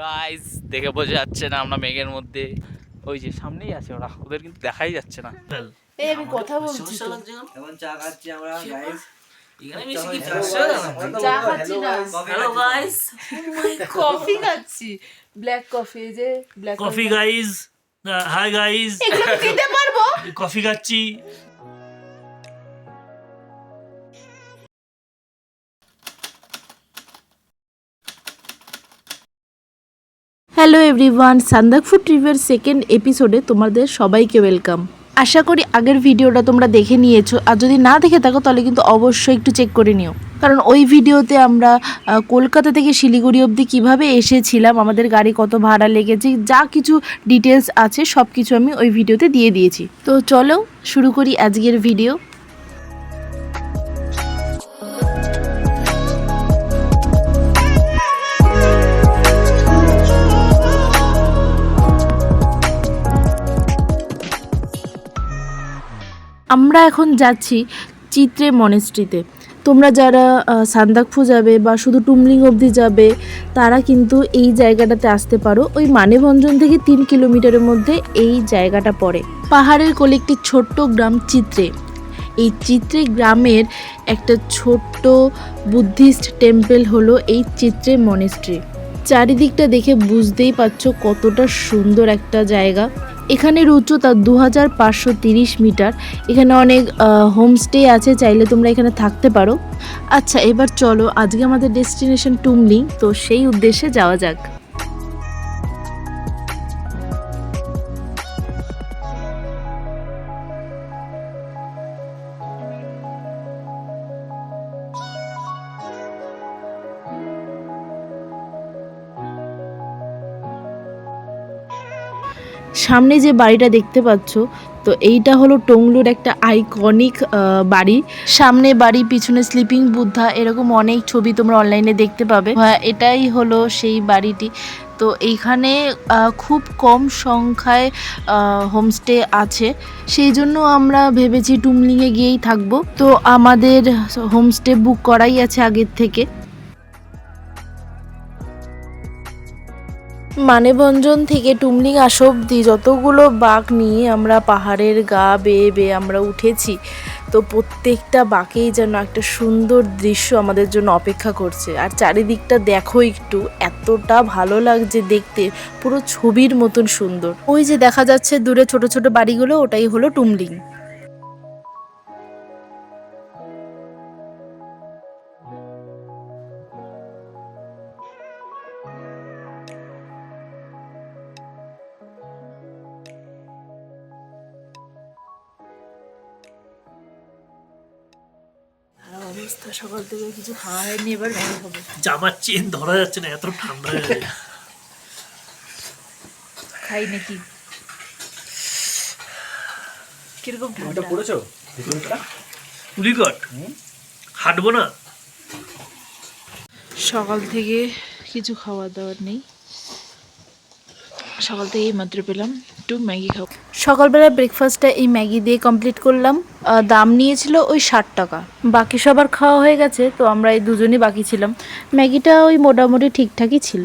Guys দেখে বোঝা যাচ্ছে না আমরা মেঘের মধ্যে। ওই যে সামনেই আছে ওরা ওদের কিন্তু দেখাই যাচ্ছে না। এই আমি কথা বলছি এখন চা খাচ্ছি আমরা গাইস কফি খাচ্ছি? ব্ল্যাক কফি যে ব্ল্যাক কফি গাইস হাই দিতে পারব? কফি খাচ্ছি। হ্যালো এভরিওয়ান, সান্দাক ফুড ট্রিপের সেকেন্ড এপিসোডে তোমাদের সবাইকে ওয়েলকাম আশা করি আগের ভিডিওটা তোমরা দেখে নিয়েছো। আর যদি না দেখে থাকো, তাহলে কিন্তু অবশ্যই একটু চেক করে নিও। কারণ ওই ভিডিওতে আমরা কলকাতা থেকে শিলিগুড়ি অবধি কীভাবে এসেছিলাম, আমাদের গাড়ি কত ভাড়া লেগেছে, যা কিছু ডিটেলস আছে সব কিছু আমি ওই ভিডিওতে দিয়ে দিয়েছি। তো চলো শুরু করি আজকের ভিডিও আমরা এখন যাচ্ছি চিত্রে মনেস্ট্রিতে তোমরা যারা সান্দাকফু যাবে বা শুধু টুমলিং অবধি যাবে, তারা কিন্তু এই জায়গাটাতে আসতে পারো। ওই মানেভঞ্জন থেকে তিন কিলোমিটারের মধ্যে এই জায়গাটা পড়ে। পাহাড়ের কোলে একটি ছোট্ট গ্রাম চিত্রে। এই চিত্রে গ্রামের একটা ছোট্ট বুদ্ধিস্ট টেম্পল হলো এই চিত্রে মনেস্ট্রি চারিদিকটা দেখে বুঝতেই পারছ কতটা সুন্দর একটা জায়গা। এখানের উচ্চতা দু মিটার। এখানে অনেক হোমস্টে আছে, চাইলে তোমরা এখানে থাকতে পারো। আচ্ছা এবার চলো, আজকে আমাদের ডেস্টিনেশন টুমলিং তো সেই উদ্দেশ্যে যাওয়া যাক। সামনে যে বাড়িটা দেখতে পাচ্ছ, তো এইটা হলো টংলুর একটা আইকনিক বাড়ি। সামনে বাড়ি, পিছনে স্লিপিং বুদ্ধা, এরকম অনেক ছবি তোমরা অনলাইনে দেখতে পাবে। হ্যাঁ এটাই হলো সেই বাড়িটি। তো এইখানে খুব কম সংখ্যায় হোমস্টে আছে। সেই জন্য আমরা ভেবেছি টুমলিংয়ে গিয়েই থাকব। তো আমাদের হোমস্টে বুক করাই আছে আগের থেকে। মানেভঞ্জন থেকে টুমলিং আসা অব্দি যতগুলো বাঘ নিয়ে আমরা পাহাড়ের গা বেয়ে বেয়ে আমরা উঠেছি, তো প্রত্যেকটা বাঁকেই যেন একটা সুন্দর দৃশ্য আমাদের জন্য অপেক্ষা করছে। আর চারিদিকটা দেখো একটু, এতটা ভালো লাগছে দেখতে, পুরো ছবির মতন সুন্দর। ওই যে দেখা যাচ্ছে দূরে ছোট ছোট বাড়িগুলো, ওটাই হলো টুমলিং। অবস্থা সকাল থেকে কিছু খাওয়া হয়নি এবার জামার চেন ধরা যাচ্ছে না এত ঠান্ডা হয়ে খাই নাকি? কীরকম ঠান্ডা? পড়েছো? পুলিকট হাঁটবো না? সকাল থেকে কিছু খাওয়া দাওয়ার নেই। সকাল থেকে মাত্র পেলাম একটু ম্যাগি খাব। সকালবেলা ব্রেকফাস্টটা এই ম্যাগি দিয়ে কমপ্লিট করলাম। দাম নিয়েছিল ওই ষাট টাকা। বাকি সবার খাওয়া হয়ে গেছে, তো আমরা এই দুজনই বাকি ছিলাম। ম্যাগিটা ওই মোটামুটি ঠিকঠাকই ছিল।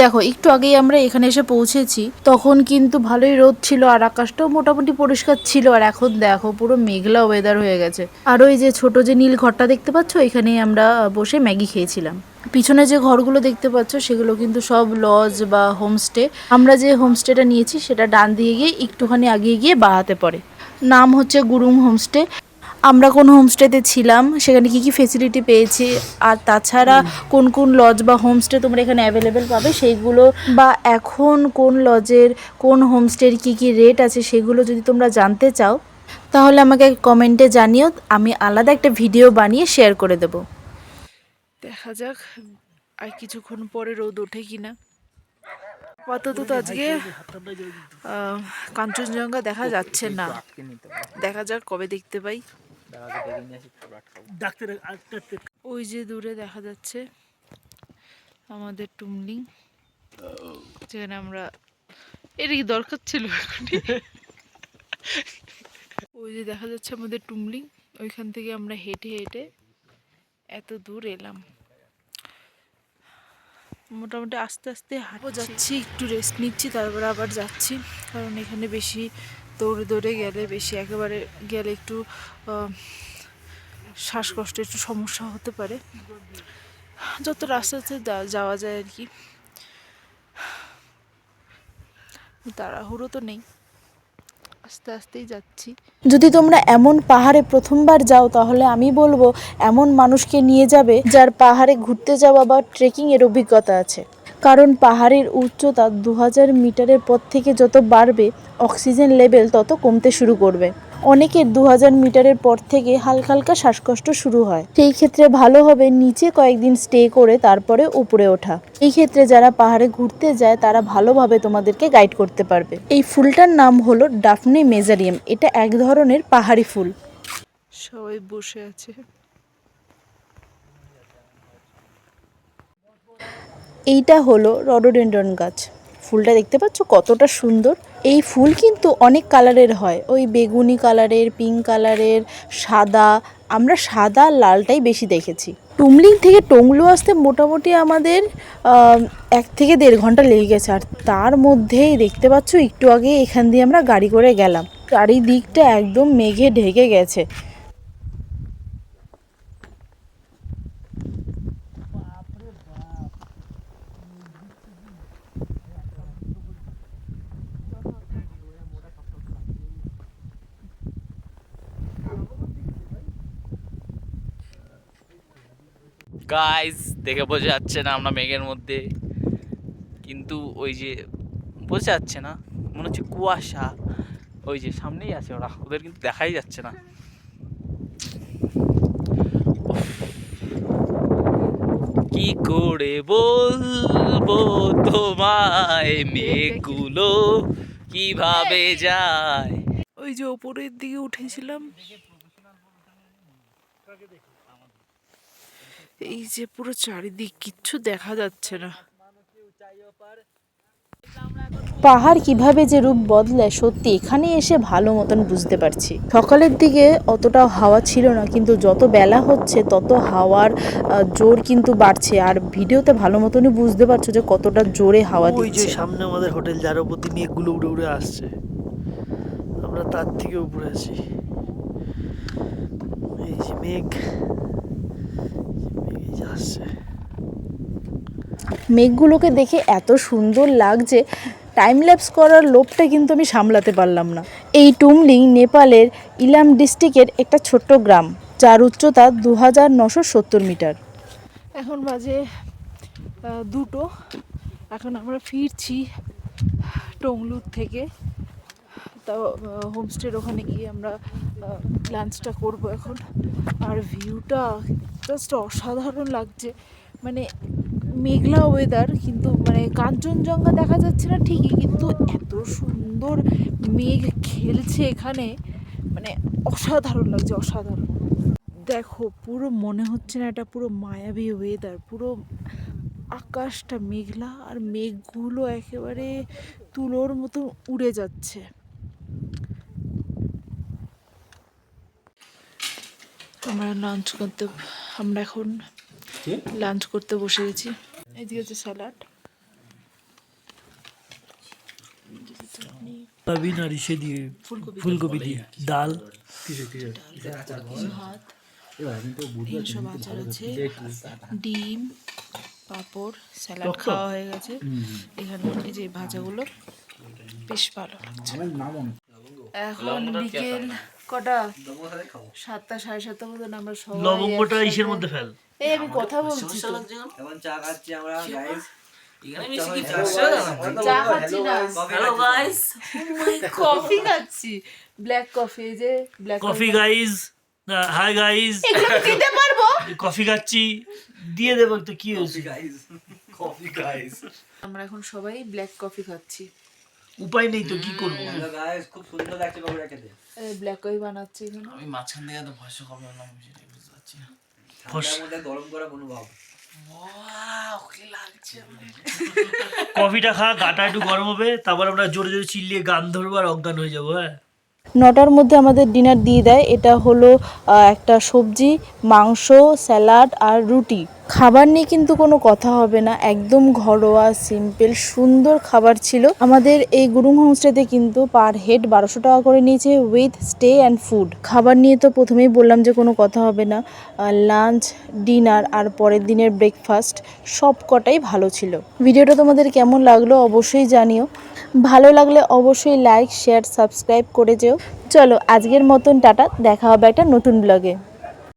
দেখো, একটু আগেই আমরা এখানে এসে পৌঁছেছি, তখন কিন্তু ভালোই রোদ ছিল আর আকাশটাও মোটামুটি পরিষ্কার ছিল, আর এখন দেখো পুরো মেঘলা ওয়েদার হয়ে গেছে। আর ওই যে ছোট যে নীল ঘরটা দেখতে পাচ্ছ, এখানেই আমরা বসে ম্যাগি খেয়েছিলাম। পিছনে যে ঘরগুলো দেখতে পাচ্ছ সেগুলো কিন্তু সব লজ বা হোমস্টে আমরা যে হোমস্টেটা নিয়েছি সেটা ডান দিয়ে গিয়ে একটুখানি আগিয়ে গিয়ে বাহাতে পড়ে। নাম হচ্ছে গুরুং হোমস্টে আমরা কোন হোমস্টেতে ছিলাম সেখানে কি কি ফেসিলিটি পেয়েছি আর তাছাড়া কোন কোন লজ বা হোমস্টে তোমরা এখানে অ্যাভেলেবেল পাবে সেইগুলো বা এখন কোন লজের কোন হোমস্টের কি কি রেট আছে সেগুলো যদি তোমরা জানতে চাও তাহলে আমাকে কমেন্টে জানিও। আমি আলাদা একটা ভিডিও বানিয়ে শেয়ার করে দেবো। দেখা যাক আর কিছুক্ষণ পরে রোদ ওঠে কিনা আপাতত তো আজকে কাঞ্চনজঙ্ঘা দেখা যাচ্ছে না। দেখা যাক কবে দেখতে পাই। ওই যে দূরে দেখা যাচ্ছে আমাদের টুমলিং যেখানে আমরা এটা কি দরকার ছিল এখনই। ওই যে দেখা যাচ্ছে আমাদের টুমলিং ওইখান থেকে আমরা হেঁটে হেঁটে এত দূর এলাম। মোটামুটি আস্তে আস্তে হাঁটবো যাচ্ছি, একটু রেস্ট নিচ্ছি, তারপরে আবার যাচ্ছি। কারণ এখানে বেশি দৌড়ে দৌড়ে গেলে বেশি একেবারে গেলে একটু শ্বাসকষ্ট একটু সমস্যা হতে পারে। যত রাস্তা আস্তে যাওয়া যায় আর কি। তাড়াহুড়ো তো নেই। আস্তে আস্তেই যাচ্ছি। যদি তোমরা এমন পাহাড়ে প্রথমবার যাও, তাহলে আমি বলব এমন মানুষকে নিয়ে যাবে যার পাহাড়ে ঘুরতে যাওয়া বা ট্রেকিং এর অভিজ্ঞতা আছে। কারণ পাহাড়ের উচ্চতা দু হাজার মিটারের পর থেকে যত বাড়বে অক্সিজেন লেভেল তত কমতে শুরু করবে। অনেকের দু হাজার মিটারের পর থেকে হালকা হালকা শ্বাসকষ্ট শুরু হয়। সেই ক্ষেত্রে ভালো হবে নিচে কয়েকদিন স্টে করে তারপরে উপরে ওঠা। এই ক্ষেত্রে যারা পাহাড়ে ঘুরতে যায় তারা ভালোভাবে তোমাদেরকে গাইড করতে পারবে। এই ফুলটার নাম হলো ডাফনি মেজারিয়াম। এটা এক ধরনের পাহাড়ি ফুল। সবাই বসে আছে। এইটা হলো রডোডেন্ডন গাছ। ফুলটা দেখতে পাচ্ছ কতটা সুন্দর। এই ফুল কিন্তু অনেক কালারের হয়। ওই বেগুনি কালারের পিঙ্ক কালারের, সাদা, আমরা সাদা লালটাই বেশি দেখেছি। টুমলিং থেকে টংলু আসতে মোটামুটি আমাদের এক থেকে দেড় ঘণ্টা লেগে গেছে। আর তার মধ্যেই দেখতে পাচ্ছ, একটু আগে এখান দিয়ে আমরা গাড়ি করে গেলাম। চারিদিকটা একদম মেঘে ঢেকে গেছে। গাইস দেখে বোঝা যাচ্ছে না আমরা মেঘের মধ্যে। কিন্তু ওই যে, বোঝা যাচ্ছে না। মনে হচ্ছে কুয়াশা। ওই যে সামনেই আছে ওরা। ওদের কিন্তু দেখাই যাচ্ছে না। কি করে বলব তোমায় মেঘগুলো? কীভাবে যায়? ওই যে ওপরের দিকে উঠেছিলাম। এই যে পুরো চারিদিক কিচ্ছু দেখা যাচ্ছে না। পাহাড় কীভাবে যে রূপ বদলায় সত্যি এখানে এসে ভালো মতন বুঝতে পারছি। সকালের দিকে অতটা হাওয়া ছিল না কিন্তু যত বেলা হচ্ছে তত হাওয়ার জোর কিন্তু বাড়ছে। আর ভিডিওতে ভালো মতনই বুঝতে পারছ যে কতটা জোরে হাওয়া ওই যে দিচ্ছে। সামনে আমাদের হোটেল যার উপর দিয়ে মেঘগুলো উড়ে উড়ে আসছে। আমরা তার থেকে উপরে আছি। এই যে মেঘ। মেঘগুলোকে দেখে এত সুন্দর লাগছে টাইম ল্যাপস করার লোভটা কিন্তু আমি সামলাতে পারলাম না। এই টুমলিং নেপালের ইলাম ডিস্ট্রিক্টের একটা ছোট্ট গ্রাম যার উচ্চতা দু হাজার নশো সত্তর মিটার। এখন বাজে দুটো। এখন আমরা ফিরছি টংলুর থেকে। তাও হোমস্টের ওখানে গিয়ে আমরা লাঞ্চটা করব এখন। আর ভিউটা জাস্ট অসাধারণ লাগছে। মানে মেঘলা ওয়েদার কিন্তু মানে কাঞ্চনজঙ্ঘা দেখা যাচ্ছে না ঠিকই, কিন্তু এত সুন্দর মেঘ খেলছে এখানে। মানে অসাধারণ লাগছে, অসাধারণ। দেখো, পুরো মনে হচ্ছে না এটা পুরো মায়াবী ওয়েদার পুরো আকাশটা মেঘলা আর মেঘগুলো একেবারে তুলোর মতো উড়ে যাচ্ছে। আমরা লাঞ্চ করতে আমরা এখন লাঞ্চ করতে বসে গেছি। এদিকে হচ্ছে স্যালাড সয়াবিন আর ইসে দিয়ে ফুলকপি দিয়ে। ডাল। ভাত। এইসব আচার আছে ডিম পাঁপড় স্যালাড খাওয়া হয়ে গেছে। এখানে এই যে ভাজাগুলো বেশ ভালো লাগছে এখন বিকেল কটা? সাতটা সাড়ে সাতটা মতন আমরা সবাই লবঙ্গটা ইসের মধ্যে ফেল। এই আমি কথা বলছি তো। এখন চা খাচ্ছি আমরা গাইস চা খাচ্ছি। না। হ্যালো গাইস কফি খাচ্ছি। ব্ল্যাক কফি যে ব্ল্যাক কফি গাইজ হাই দিতে পারব? কফি খাচ্ছি। দিয়ে দেবো তো কি হয়েছে? গাইস কফি গাইস আমরা এখন সবাই ব্ল্যাক কফি খাচ্ছি। উপায় নেই তো কি করব? খুব সুন্দর লাগছে কফিটা খেতে। ব্ল্যাক কফি বানাচ্ছি আমি মাঝখান থেকে এত ভয় কবে হলাম সেটাই বুঝতে পারছি না। গরম করা কফিটা খা গাটা একটু গরম হবে তারপর আমরা জোরে জোরে চিল্লিয়ে গান ধরবো আর অজ্ঞান হয়ে যাব হ্যাঁ? নটার মধ্যে আমাদের ডিনার দিয়ে দেয়। এটা হলো একটা সবজি মাংস স্যালাড আর রুটি। খাবার নিয়ে কিন্তু কোনো কথা হবে না। একদম ঘরোয়া সিম্পল সুন্দর খাবার ছিল। আমাদের এই গুরুং হোমস্টেতে কিন্তু পার হেড বারোশো টাকা করে নিয়েছে উইথ স্টে অ্যান্ড ফুড খাবার নিয়ে তো প্রথমেই বললাম যে কোনো কথা হবে না। লাঞ্চ ডিনার আর পরের দিনের ব্রেকফাস্ট সব কটাই ভালো ছিল। ভিডিওটা তোমাদের কেমন লাগল অবশ্যই জানিও। ভালো লাগলে অবশ্যই লাইক শেয়ার সাবস্ক্রাইব করে যেও। চলো আজকের মতন টাটা। দেখা হবে একটা নতুন ব্লগে